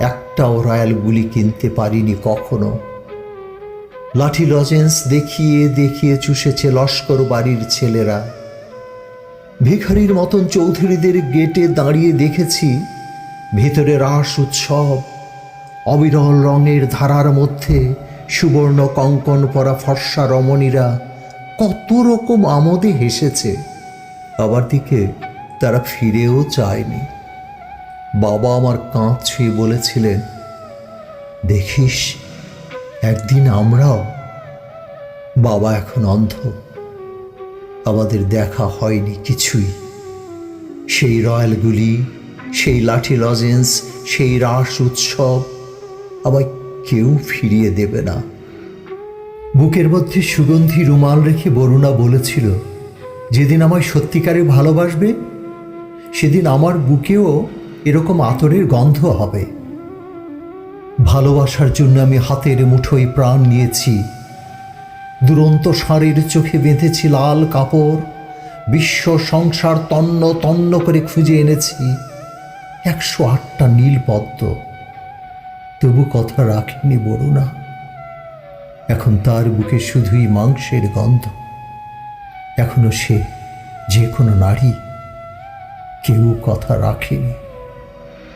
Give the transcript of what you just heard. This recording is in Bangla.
একটাও রয়্যাল গুলি কিনতে পারিনি কখনো। লাঠি লজেন্স দেখিয়ে দেখিয়ে চুষেছে লস্কর বাড়ির ছেলেরা। ভিখারির মতন চৌধুরীদের গেটে দাঁড়িয়ে দেখেছি, ভেতরে রাস উৎসব, অবিরল রঙের ধারার মধ্যে সুবর্ণ কঙ্কন পরা ফর্সা রমণীরা কত রকম আমোদে হেসেছে। আবার দিকে তারা ফিরেও চায়নি। বাবা আমার কাঁধ ছুঁয়ে বলেছিলেন, দেখিস, একদিন আমরাও বাবা এখন অন্ধ। আমাদের দেখা হয়নি কিছুই। সেই রয়্যালগুলি, সেই লাঠি লজেন্স, সেই রাস উৎসব আমায় কেউ ফিরিয়ে দেবে না। বুকের মধ্যে সুগন্ধি রুমাল রেখে বরুণা বলেছিল, যেদিন আমায় সত্যিকারে ভালোবাসবে, সেদিন আমার বুকেও এরকম আতরের গন্ধ হবে। ভালোবাসার জন্য আমি হাতের মুঠোয় প্রাণ নিয়েছি। দুরন্ত ষাঁড়ের চোখে বেঁধেছি লাল কাপড়। বিশ্ব সংসার তন্ন তন্ন করে খুঁজে এনেছি। একশো আটটা নীল পদ্ম তবু কথা রাখেনি বড়ুনা এখন তার বুকে শুধুই মাংসের গন্ধ। এখনও সে যে কোনো নারী। কেউ কথা রাখেনি।